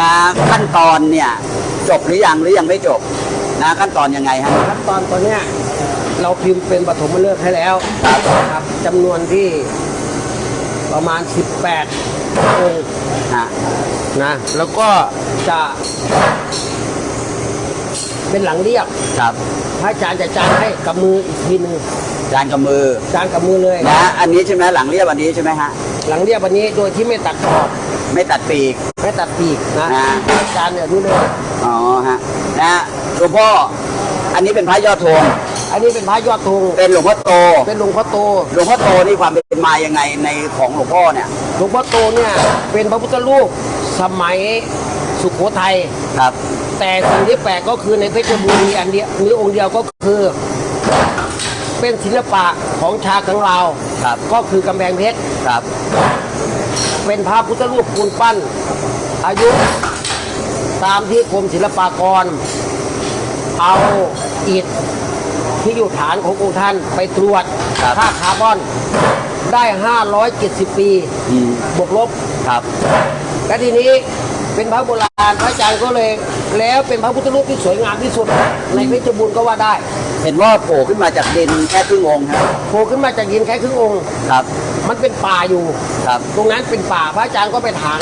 นะขั้นตอนเนี่ยจบหรือยังหรือยังไม่จบนะขั้นตอนยังไงฮะขั้นตอนตัวเนี้ยเราพิมพ์เป็นปฐมฤกษ์ให้แล้วครับครับจำนวนที่ประมาณ 18องค์ฮะนะแล้วก็จะเป็นหลังเรียบครับพระอาจารย์จะจานให้กับมืออีกทีหนึ่งจานกับมือจานกับมือเลยนะอันนี้ใช่ไหมหลังเรียบอันนี้ใช่ไหมฮะหลังเรียบวันนี้โดยที่ไม่ตัดขอบ ไม่ตัดปีก ไม่ตัดปีกนะอ่าอาจารย์เนี่ยดูเลย อ๋อฮะนะหลวงพ่อ อันนี้เป็นพระยอดธงอันนี้เป็นพระยอดธงเป็นหลวงพ่อโต เป็นหลวงพ่อโต หลวงพ่อโตนี่ความเป็นมายังไงในของหลวงพ่อเนี่ย หลวงพ่อโตเนี่ยเป็นพระพุทธรูปสมัยสุโขทัย ครับ แต่สิ่งที่แปลกก็คือในเพชรบุรีอันเดียวมีองค์เดียวก็คือ เป็นศิลปะของชาวของเรา ครับ ก็คือกำแพงเพชร ครับ เป็นพระพุทธรูปปูนปั้น อายุตามที่กรมศิลปากร เอาอิฐที่อยู่ฐานขององค์ท่านไปตรวจครับค่าคาร์บอนได้ 570 ปีอืมบวกลบครับ และทีนี้เป็นพระโบราณพระอาจารย์ก็เลยแล้วเป็นพระพุทธรูปที่สวยงามที่สุด ในเพชรบูรณ์ก็ว่าได้ เห็นว่าโผล่ขึ้นมาจากดินแค่ครึ่งองค์ครับโผล่ขึ้นมาจากหินแค่ครึ่งองค์ครับ มันเป็นป่าอยู่ ครับตรงนั้นเป็นป่าพระอาจารย์ก็ไปถาง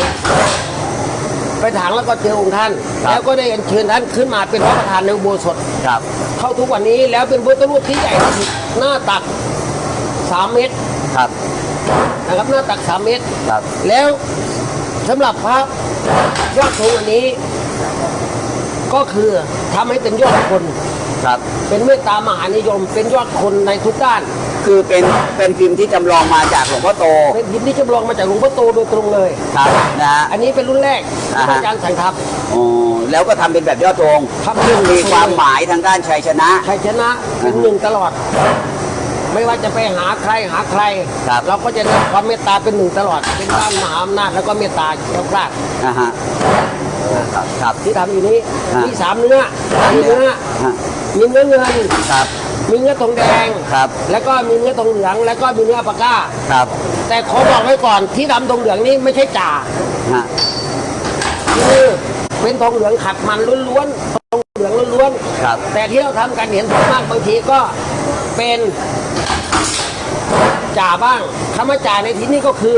ไปถางแล้วก็เจอองค์ท่าน ครับ แล้วก็ได้อัญเชิญท่านขึ้นมาเป็นพระประธานในอุโบสถ ครับ เข้าทุกวันนี้แล้วเป็นพุทธรูปที่ใหญ่ที่สุดหน้าตัก 3 เมตรครับ นะครับหน้าตัก 3 เมตร ครับ แล้วสำหรับพระยอดธงอันนี้ ก็คือทำให้เป็นยอดคน ครับ เป็นเมตตามหานิยม เป็นยอดคนในทุกด้าน คือเป็นเป็นพิมพ์ที่จำลองมาจากหลวงพ่อโตเป็นยินที่จำลองมาจากหลวงพ่อโตโดยตรงเลย ครับนะฮะ อันนี้เป็นรุ่นแรกที่อ่าพฮะระอาจารย์สั่งทับอ๋อแล้วก็ทำเป็นแบบยอดธงทำเป็นมีความหมายทางด้านชัยชนะ ชัยชนะเป็นหนึ่งตลอด ไม่ว่าจะไปหาใครหาใคร ครับ เราก็จะได้ความเมตตาเป็นหนึ่งตลอด เป็นด้านมหาอำนาจแล้วก็เมตตาเจ้ากล้านะฮะครับครับ ที่ทำอยู่นี้ อ่ามี มีสามเนื้อมีเนื้อฮะมีเนื้อเงิน ครับ มีเนื้อทองแดง ครับ แล้วก็มีเนื้อทองเหลือง แล้วก็มีเนื้อปากก้า ครับแต่ขอบอกไว้ก่อนที่ทำทองเหลืองนี่ไม่ใช่จ่าฮะคือเป็นทองเหลืองขัดมันล้วนๆทองเหลืองล้วนๆครับแต่ที่เราทำกันเห็นส่วนมากบางทีก็เป็นจ่าบ้างคำว่าจ่าในที่นี้ก็คือ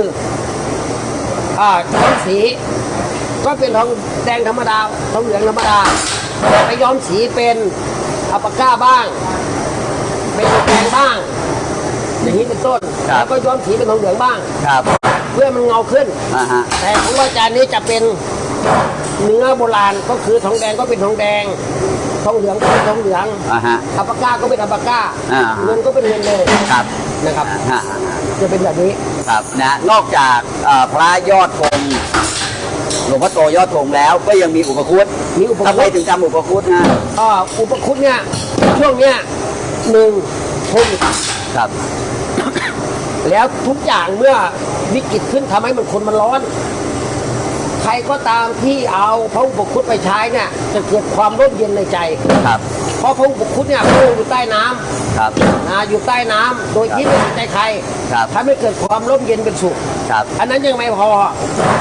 อ่าย้อมสี ก็เป็นทองแดงธรรมดาทองเหลืองธรรมดาแต่ไปย้อมสีเป็นอัปปาก้าบ้าง เป็นทองแดงบ้าง อย่างนี้เป็นต้น ครับ แล้วก็ย้อมสีเป็นทองเหลืองบ้าง ครับเพื่อมันเงาขึ้น อ่าฮะ แต่ของอาจารย์นี้จะเป็นเนื้อโบราณก็คือทองแดงก็เป็นทองแดง ทองเหลืองก็เป็นทองเหลืองอ่าฮะอัปปาก้าก็เป็นอัปปาก้าอ่าเงินก็เป็นเงินเลยครับนะครับฮะจะเป็นแบบนี้ ครับนะนอกจากเอ่อพระยอดธงหลวงพ่อโตยอดธงแล้วก็ยังมีอุปคุตมีอุปคุต ทำไมถึงทำอุปคุตนะอ่าอุปคุตเนี่ยช่วงเนี้ย หนึ่งโควิดครับ แล้วทุกอย่างเมื่อวิกฤตขึ้นทำให้มันคนมันร้อน ใครก็ตามที่เอาพระอุปคุตไปใช้เนี่ย จะเกิดความร่มเย็นในใจ ครับ เพราะพระอุปคุตเนี่ยพระองค์อยู่ใต้น้ำครับ นะอยู่ใต้น้ำโดยที่ไม่สนใจใครครับ ทำให้เกิดความร่มเย็นเป็นสุข ครับ อันนั้นยังไม่พอ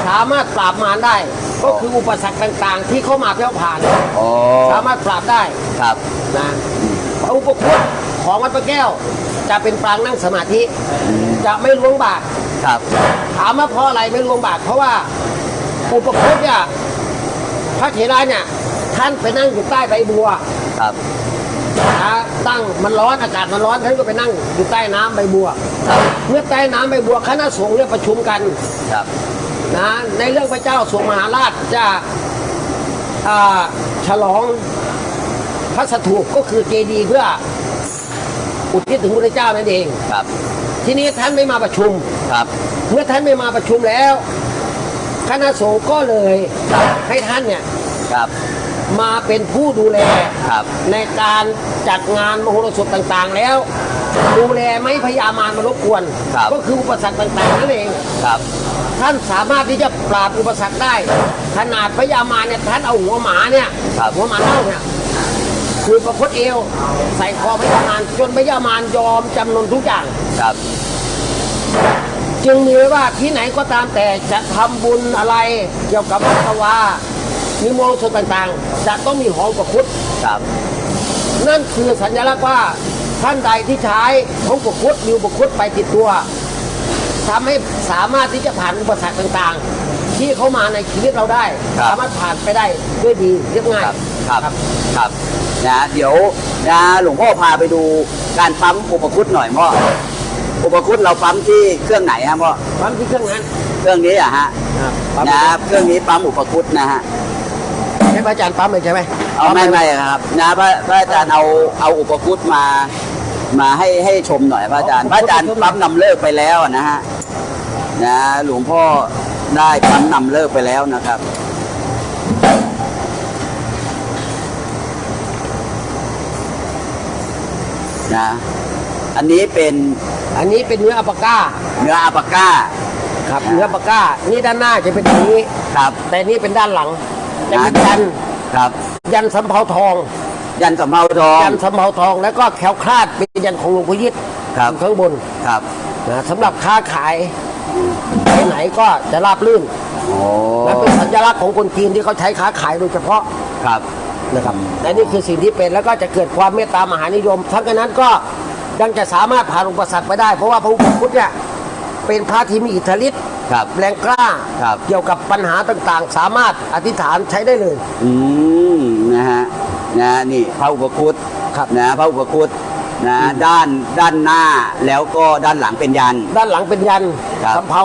สามารถปราบมารได้ ก็คืออุปสรรคต่างๆ ที่เข้ามาเพื่อผ่านโอ้สามารถปราบได้ครับ นะ พระอุปคุตของวัดพระแก้ว จะเป็นปรางนั่งสมาธิ จะไม่ล้วงบาทครับ ถามว่าเพราะอะไรไม่ล้วงบาทเพราะว่าอุปคุตเนี่ยพระเถระเนี่ยท่านไปนั่งอยู่ใต้ใบบัวครับนะตั้งมันร้อนอากาศมันร้อนท่านก็ไปนั่งอยู่ใต้น้ำใบบัวครับเมื่อใต้น้ำใบบัวคณะสงฆ์เนี่ยประชุมกันครับนะในเรื่องพระเจ้าทรงมหาราชจะอ่าฉลองพ ระสถูปก็คือเจดีย์เพื่ออุทิศถึงพระเจ้านั่นเองครับ ทีนี้ท่านไม่มาประชุมครับ เมื่อท่านไม่มาประชุมแล้ว คณะสงฆ์ก็เลยครับให้ท่านเนี่ยครับมาเป็นผู้ดูแลครับ ในการจัดงานมโหรสพต่างๆแล้ว ดูแลไม่ให้พยามารมารบกวนครับก็คืออุปสรรคต่างๆนั่นเองครับ ท่านสามารถที่จะปราบอุปสรรคได้ ขนาดพญามารเนี่ยท่านเอาหัวหมาเนี่ยครับหัวหมาเน่าเนี่ย คือประคตเอว ใส่คอพญามารจนพญามารยอมจำนนทุกอย่าง ครับ จึงมีไว้ว่าที่ไหนก็ตามแต่จะทำบุญอะไรเกี่ยวกับวัดวามีมงคลต่างๆ จะต้องมีหอมประคุดครับ นั่นคือสัญลักษณ์ว่าท่านใดที่ใช้ของประคุดมีอุปคุดไปติดตัวทำให้สามารถที่จะผ่านอุปสรรคต่างๆ ที่เข้ามาในชีวิตเราได้ ครับสามารถผ่านไปได้ด้วยดีเรียบง่ายครับ ครับครับนะเดี๋ยวนะหลวงพ่อพาไปดูการปั๊มอุปคุตหน่อยพ่ออุปคุตเราปั๊มที่เครื่องไหนฮะพ่อปั๊มที่เครื่องนั้นเครื่องนี้อะฮะปั๊มนะเครื่องนี้ปั๊มอุปคุตนะฮะให้พระอาจารย์ปั๊มเลยใช่ไหมเอาไม่ไม่ครับนะพระพระอาจารย์เอาเอาอุปคุตมามาให้ให้ชมหน่อยพระอาจารย์พระอาจารย์ปั๊มนำเลิกไปแล้วนะฮะนะหลวงพ่อได้ปั๊มนำเลิกไปแล้วนะครับ นะ อันนี้เป็นอันนี้เป็นเนื้ออัปปาก้าเนื้ออาปาก้า ครับ เนื้ออัปปาก้า นี่ด้านหน้าจะเป็นอย่างนี้ ครับ แต่นี่เป็นด้านหลังจะเป็นยันครับ ยันสำเภาทอง ยันสำเภาทอง ยันสำเภาทอง แล้วก็แขวคลาดเป็นยันของหลวงพ่อยิตครับอยู่ข้างบน ครับนะสำหรับค้าขายไปไหนก็จะราบรื่นโอ้และเป็นสัญลักษณ์ของคนจีนที่เขาใช้ค้าขายโดยเฉพาะ ครับ นะครับและนี่คือสิ่งที่เป็นแล้วก็จะเกิดความเมตตามหานิยม ทั้งนั้นก็ยังจะสามารถผ่านอุปสรรคไปได้ เพราะว่าพระอุปคุตเนี่ยเป็นพระที่มีอิทธิฤทธิ์ครับแรงกล้าครับเกี่ยวกับปัญหาต่างๆ สามารถอธิษฐานใช้ได้เลย อืมนะฮะนะนี่พระอุปคุตครับนะพระอุปคุตนะด้านด้านหน้าแล้วก็ด้านหลังเป็นยัน ด้านหลังเป็นยันครับสำเภา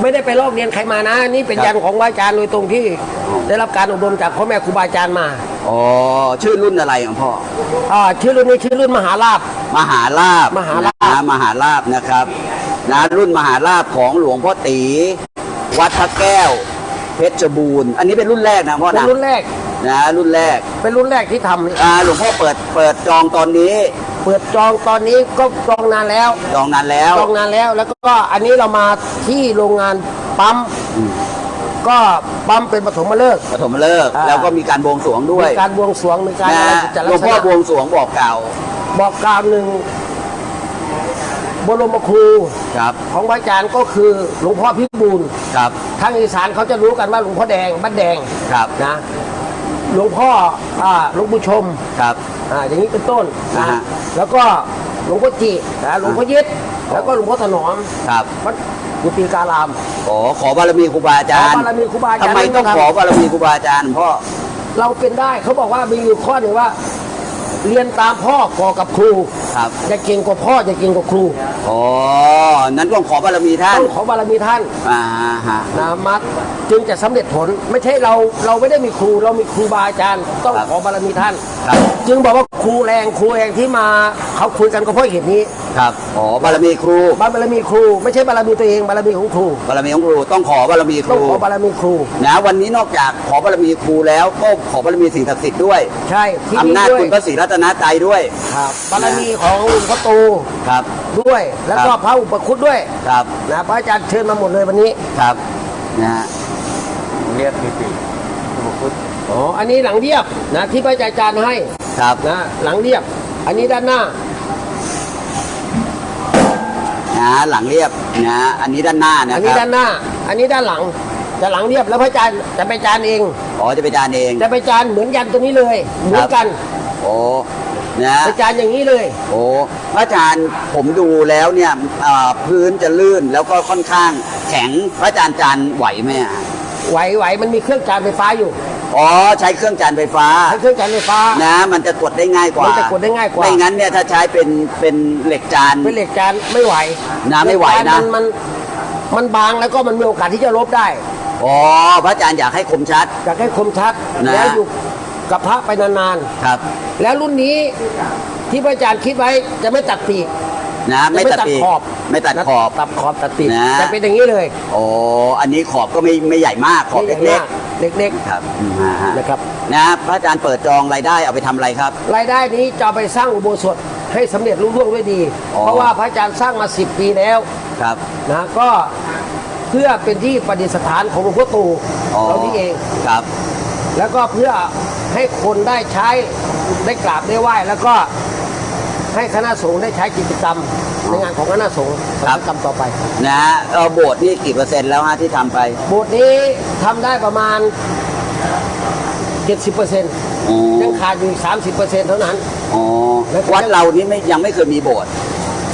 ไม่ได้ไปลอกเรียนใครมานะ นี่เป็นครับยันของพระอาจารย์โดยตรงที่อ๋อได้รับการอบรมจากพ่อแม่ครูบาอาจารย์มา อ๋อชื่อรุ่นอะไรของพ่ออ่าชื่อรุ่นนี้ชื่อรุ่นมหาลาภมหาลาบมหาลาภ นะมหาลาบนะครับนะรุ่นมหาลาบของหลวงพ่อตี วัดพระแก้ว เพชรบูรณ์อันนี้เป็นรุ่นแรกนะพ่อเป็นนะรุ่นแรก นะรุ่นแรกเป็นรุ่นแรกที่ทำนี่อ่าหลวงพ่อเปิดเปิดจองตอนนี้เปิดจองตอนนี้ก็จองนานแล้ว จองนานแล้ว จองนานแล้วแล้วก็อันนี้เรามาที่โรงงานปั๊มอืม ก็ปั๊มเป็นปฐมฤกษ์ ปฐมฤกษ์อ่า แล้วก็มีการบวงสรวงด้วยมีการบวงสรวงมีการนะอะไรจัดหลลัวกงษพ่อณะบวงสรวงบอกกล่าวบอกกล่าวหนึ่งบรมครูครับของพระอาจารย์ก็คือหลวงพ่อพิบูลครับทางอีสานเขาจะรู้กันว่าหลวงพ่อแดงบ้านแดงครับนะหลวงพ่ออ่าหลวงปู่ชม ครับ อ่าอย่างนี้เป็นต้นนะอ่าฮะแล้วก็หลวงพ่อจินะหลวงพ่อยึดแล้วก็หลวงพ่อถนอมครับ วัด กุฏิการามขอขอบารมีครูบาอาจารย์ขอบารมีครูบาอาจารย์ทำไมต้องนะครับขอบารมีครูบาอาจารย์หลวงพ่อเราเป็นได้เขาบอกว่ามีอยู่ข้อหนึ่งว่า เรียนตามพ่อก่อกับครูครับจะเก่งกว่าพ่อจะเก่งกว่าครูอ๋อนั้นต้องขอบารมีท่านต้องขอบารมีท่านอ่าฮะนะมัด จึงจะสำเร็จผล ไม่ใช่เราเราไม่ได้มีครูเรามีครูบาอาจารย์ต้องครับขอบารมีท่าน ครับ จึงบอกว่าครูแรงครูแรงที่มาเขาคุยกันก็เพราะเหตุนี้ครับขอบารมีครูบารมีครู ไม่ใช่บารมีตัวเองบารมีของครูบารมีของครูต้องขอบารมีคต้องรูขอบารมีครูนะวันนี้นอกจากขอบารมีครูแล้วก็ขอบารมีสิ่งศักดิ์สิทธิ์ด้วยใช่ที่อำนี่นาจด้วยคุณพระศรีรัตนตรัยด้วยครับบารมีของหลวงพ่อโตครับด้วย แล้วก็ครับพระอุปคุตด้วยครับนะพระอาจารย์เชิญมาหมดเลยวันนี้ ครับนะฮะ เรียกปีติอุปคุตอ๋อ อันนี้หลังเรียบนะที่พระอาจารย์ให้ครับนะหลังเรียบ อันนี้ด้านหน้านะหลังเรียบนะอันนี้ด้านหน้านะอันคนี้รับด้านหน้า อันนี้ด้านหลังจะหลังเรียบแล้วพระอาจารย์จะไปจานเอง อ๋อจะไปจานเองจะไปจานเหมือนยันตัวนี้เลยเหมือนกันโอ้นะไปจานอย่างนี้เลย โอ้พระอาจารย์ผมดูแล้วเนี่ยอ่าพื้นจะลื่นแล้วก็ค่อนข้างแข็งพระอาจารย์จานไหวไหมอะ ไหวไหวมันมีเครื่องจานไฟฟ้าอยู่อ๋อใช้เครื่องจานไฟฟ้า ใช้เครื่องจานไฟฟ้า นะ มันจะกดได้ง่ายกว่า มันจะกดได้ง่ายกว่า ไม่งั้นเนี่ยถ้าใช้เป็นเป็นเหล็กจาน เป็นเหล็กจานไม่ไหวนะไม่ไหวนะเหล็กจามันมันบางแล้วก็มันมีโอกาสที่จะลบได้ อ๋อพระอาจารย์อยากให้คมชัด อยากให้คมชัดนะแล้วอยู่กับพระไปนานครับๆแล้วรุ่นนี้ที่พระอาจารย์คิดไว้จะไม่ตัดปีก นะไม่จะตัดปีกขอบไม่ตัดขอบ ตัดขอบตัดปีกนะจะเป็นอย่างนี้เลยโอ้อันนี้ขอบก็ไม่ไม่ใหญ่มากขอบไม่ใหญ่เล็กมากเล็กๆครับอืมฮะฮะๆนะครับ นะพระอาจารย์เปิดจองรายได้เอาไปทำอะไรครับ รายได้นี้จะเอาไปสร้างอุโบสถให้สำเร็จรุ่งเรืองด้วยดี อ๋อ เพราะว่าพระอาจารย์สร้างมา 10 ปีแล้วครับ นะก็เพื่อเป็นที่ประดิษฐานของหลวงพ่อตู่อ๋อเรานี่เอง ครับแล้วก็เพื่อให้คนได้ใช้ได้กราบได้ไหว้ แล้วก็ ให้คณะสงฆ์ได้ใช้กิจกรรมในงานของคณะสงฆ์กิจกรรมต่อไปนะเออโบสถ์นี่กี่เปอร์เซ็นต์แล้วฮะที่ทำไปโบสถ์นี้ทำได้ประมาณ 70เปอร์เซ็นต์อ๋อยังขาดอยู่อีก30เปอร์เซ็นต์เท่านั้น อ๋อแล้วก็วัดเรานี่ไม่ยังไม่เคยมีโบสถ์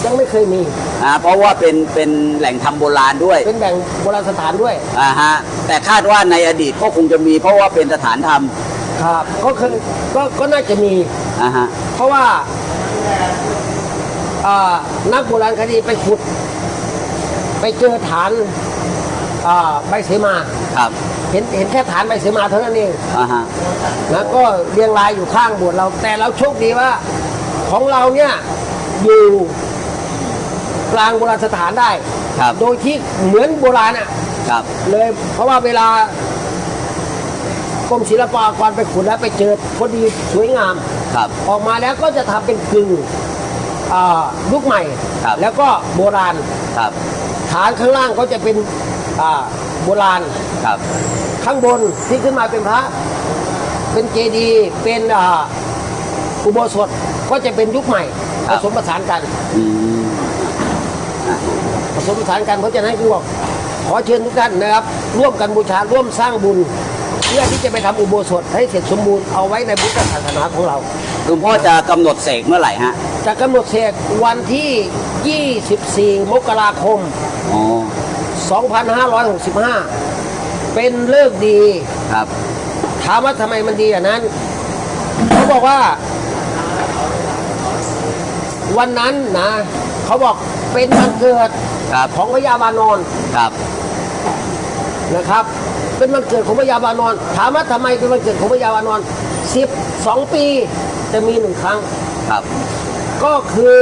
ยังไม่เคยมีนะเพราะว่าเป็นเป็นแหล่งทำโบราณด้วย เป็นแบ่งโบราณสถานด้วยอ่าฮะแต่คาดว่าในอดีตก็คงจะมี เพราะว่าเป็นสถานธรรมครับก็เคยก็ก็น่าจะมีอ่าฮะเพราะว่าอ่า นักโบราณคดีไปขุด ไปเจอฐานอ่าใบเสมาครับ เห็นเห็นแค่ฐานใบเสมาเท่านั้นเองอ่าฮะแล้วก็เรียงรายอยู่ข้างโบสถ์เรา แต่เราโชคดีว่า ของเราเนี่ยอยู่กลางโบราณสถานได้ ครับ โดยที่เหมือนโบราณอะ ครับ เลยเพราะว่าเวลา กรมศิลปากรไปขุดแล้วไปเจอพอดีสวยงามครับ ออกมาแล้วก็จะทำเป็นกึ่งอ่ายุคใหม่ ครับ แล้วก็โบราณ ครับฐานข้างล่างก็จะเป็นอ่าโบราณ ครับข้างบนที่ขึ้นมาเป็นพระ เป็นเจดีย์เป็นอ่าอุโบสถก็จะเป็นยุคใหม่ผสมผสานกัน อืมผสมผสานกันเพราะฉะนั้นคือบอกขอเชิญทุกท่านนะครับ ร่วมกันบูชาร่วมสร้างบุญ เพื่อที่จะไปทำอุโบสถให้เสร็จสมบูรณ์เอาไว้ในพุทธศาสนาของเราหลวงพ่อจะกำหนดเสกเมื่อไหร่ฮะจะกำหนดเสกวันที่ 24 มกราคมอ๋อ2565 เป็นเลิกษ์ดีครับถามว่าทำไมมันดีอย่างนั้นเขาบอกว่า วันนั้นนะเขาบอกเป็นวันเกิดครับของพญาวานอนครับนะครับ เป็นวันเกิดของพญาวานอน ถามว่าทำไมเป็นวันเกิดของพญาวานอน12ปีจะมีหนึ่งครั้ง ครับ ก็คือ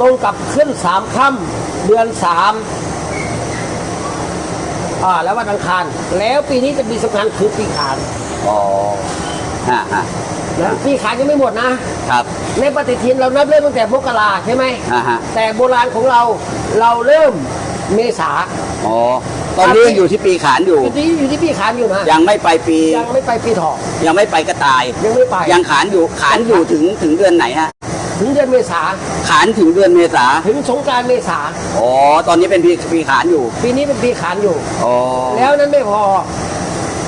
ตรงกับขึ้นสามค่ำเดือนสามอ่าแล้ววันอังคาร แล้วปีนี้จะมีสำคัญคือปีขานอ๋อฮะฮะนะปีขานยังไม่หมดนะ ครับ ในในปฏิทินเรานับเริ่มตั้งแต่มกราใช่ไหมอ่าฮะ แต่โบราณของเราเราเริ่มเมษาอ๋อ ตอนนี้ยังอยู่ที่ปีขานอยู่ อยู่ที่อยู่ที่ปีขานอยู่นะยังไม่ไปปี ยังไม่ไปปีถอกยังไม่ไปกระต่าย ยังไม่ไป ยังขานอยู่ ขานอยู่ถึงถึงเดือนไหนฮะ ถึงเดือนเมษา ขานถึงเดือนเมษา ถึงสงกรารเมษา อ๋อ ตอนนี้เป็นปีปีขานอยู่ ปีนี้เป็นปีขานอยู่ อ๋อ แล้วนั้นไม่พอ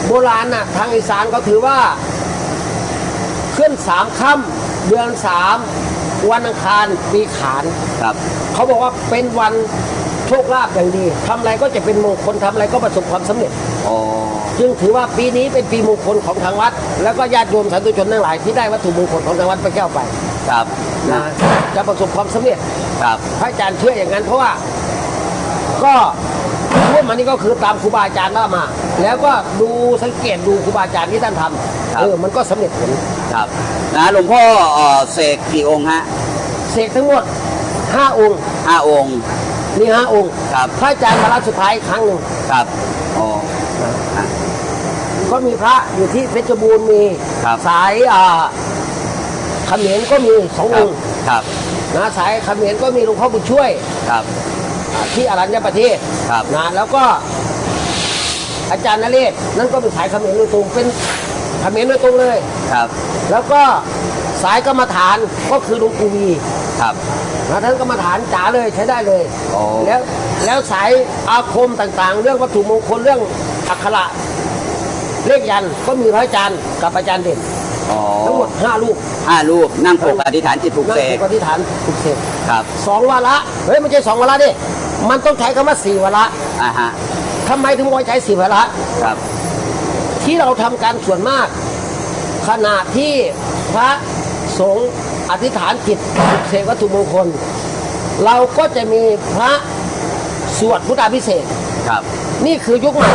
โบราณน่ะทางอีสานก็ถือว่าขึ้นสามค่ำเดือนสามวันอังคารปีขาน ครับ เขาบอกว่าเป็นวัน โชคลาภอย่างดีทำอะไรก็จะเป็นมงคลทำอะไรก็ประสบความสำเร็จ อ๋อ จึงถือว่าปีนี้เป็นปีมงคลของทางวัด แล้วก็ญาติโยมสาธุชนทั้งหลายที่ได้วัตถุมงคลของทางวัดพระแก้วไปครับ นะจะประสบความสำเร็จ ครับ พระอาจารย์เชื่ออย่างนั้นเพราะว่าก็พูดมานี่ก็คือตามครูบาอาจารย์ว่ามา แล้วก็ดูสังเกตดูครูบาอาจารย์ที่ท่านทำเออมันก็สำเร็จผลครับ นะหลวงพ่อเอ่อเสกกี่องค์ฮะเสกทั้งหมดห้าองค์ ห้าองค์ นี่ห้าองค์ครับ พระอาจารย์มารับสุดท้ายอีกครั้งหนึ่งครับอ๋ออะ ก็มีพระอยู่ที่เพชรบูรณ์มีครับสายอ่าเขมรก็มีสองคอรับงค์ครับนะสายเขมรก็มีหลวงพ่อบุญช่วยครับอ่าที่อรัญญประเทศครับนะแล้วก็ อาจารย์นเรศนั่นก็เป็นสายเขมรโดยตรงเป็นเขมรโดยตรงเลย ครับ แล้วก็สายกรรมฐานก็คือหลวงปู่วี ครับนะท่านกรรมฐานจ๋าเลยใช้ได้เลยอ๋อ แล้วแล้วสายอาคมต่างๆ เรื่องวัตถุมงคลเรื่องอักขระเลขยันต์ก็มีพระอาจารย์กับอาจารย์เด่นอ๋อทั้งหมดห้าลูกห้ารูปนั่งปกอธิษฐานจิตปลุกนั่นเสคืกอปฏิฐานปลุกเสกครับสองวาระเฮ้ยไม่ใช่สองวาระดิมันต้องใช้คำว่าสี่วาระอ่าฮะทำไมถึงบอกว่าใช้สี่วาระ ครับ ที่เราทำการส่วนมาก ขณะที่พระสงฆ์ อธิษฐานจิตปลุกเสกวัตถุมงคล เราก็จะมีพระสวดพุทธาพิเศษกครับ นี่คือยุคใหม่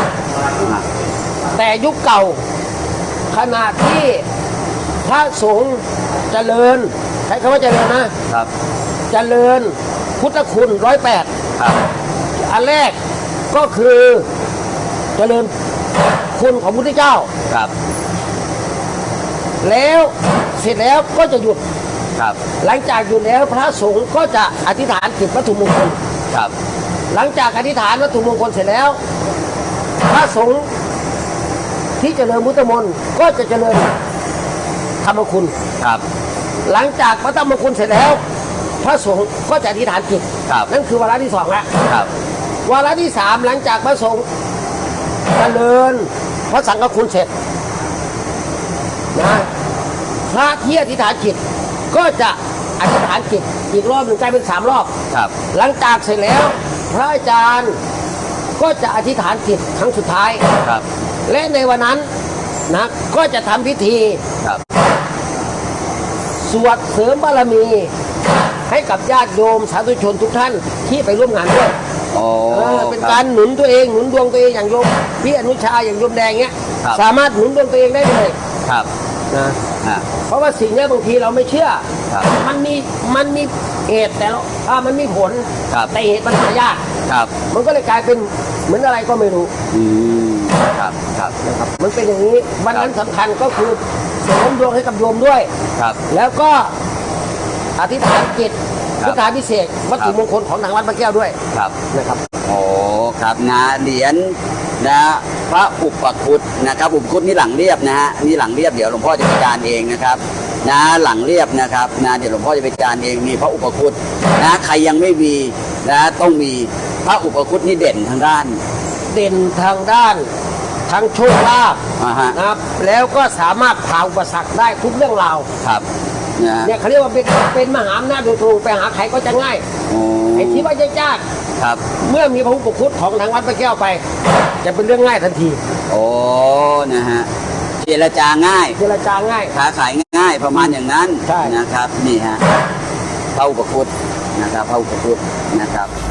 อะแต่ยุคเก่าขณะที่พระสงฆ์เจริญใช้คำว่าเจริญนะครับ เจริญพุทธคุณร้อยแปดครับอันแรกก็คือเจริญคุณของพุทธเจ้าครับ แล้วเสร็จแล้วก็จะหยุด ครับ หลังจากหยุดแล้วพระสงฆ์ก็จะอธิษฐานจิตวัตถุมงคลครับ หลังจากอธิษฐานวัตถุมงคลเสร็จแล้ว พระสงฆ์ที่เจริญพุทธมนต์ก็จะเจริญธรรมคุณครับ หลังจากพระธรรมคุณเสร็จแล้ว พระสงฆ์ก็จะอธิษฐานจิตครับนั่นคือวาระที่สองแล้วครับวาระที่สามหลังจากพระสงฆ์เจริญพระสังฆคุณเสร็จนะพระที่อธิษฐานจิต ก็จะอธิษฐานจิตอีกรอบหนึ่งกลายเป็นสามรอบ ครับ หลังจากเสร็จแล้ว พระอาจารย์ก็จะอธิษฐานจิตครั้งสุดท้าย ครับ และในวันนั้นนะก็จะทำพิธีครับ สวดเสริมบารมี ให้กับญาติโยมสาธุชนทุกท่านที่ไปร่วมงานด้วยโอ้เออเป็นคบการหนุนตัวเองหนุนดวงตัวเองอย่างโยมพี่อนุชาอย่างโยมแดงเงี้ย ครับ สามารถหนุนดวงตัวเองได้เลยครับ นะอ่า เพราะว่าสิ่งเนี้ยบางทีเราไม่เชื่อ ครับมันมีมันมีเหตุแต่เราอ่ามันมีผลครับ แต่เหตุมันหายาก ครับมันก็เลยกลายเป็นเหมือนอะไรก็ไม่รู้อืมครับครับ นะครับ มันเป็นอย่างนี้วันนั้นสำคัญก็คือเสริมดวงให้กับโยมด้วย ครับ แล้วก็อธิษฐานจิตครับพุทธาพิเศษกวัตถุครับ มงคลของทางวัดพระแก้วด้วยครับ นะครับ โอ้ครับนะเหรียญนะ พระอุปคุตนะครับ อุปคุตนี่หลังเรียบนะฮะนี่หลังเรียบเดี๋ยวหลวงพ่อจะไปจานเองนะครับ นะหลังเรียบนะครับนะเดี๋ยวหลวงพ่อจะไปจานเองมีพระอุปคุตนะใครยังไม่มีนะต้องมีพระอุปคุตนี่เด่นทางด้าน เด่นทางด้านทางโชคลาภอ่าฮะ นะครับ แล้วก็สามารถผ่าอุปสรรคได้ทุกเรื่องราวครับนะเนี่ยเขาเรียกว่าเป็นเป็นมหาอำนาจโดยตรงไปหาใครก็จะง่าย โอ้ไอ้ที่ว่ายากครับๆเมื่อมีพระอุปคุตของทางวัดพระแก้วไป จะเป็นเรื่องง่ายทันทีโอ้นะฮะเจรจาง่าย เจรจาง่าย ค้าขายง่ายประมาณอย่างนั้นใช่ นะครับ นี่ฮะพระอุปคุตนะครับพระอุปคุตนะครับอ่า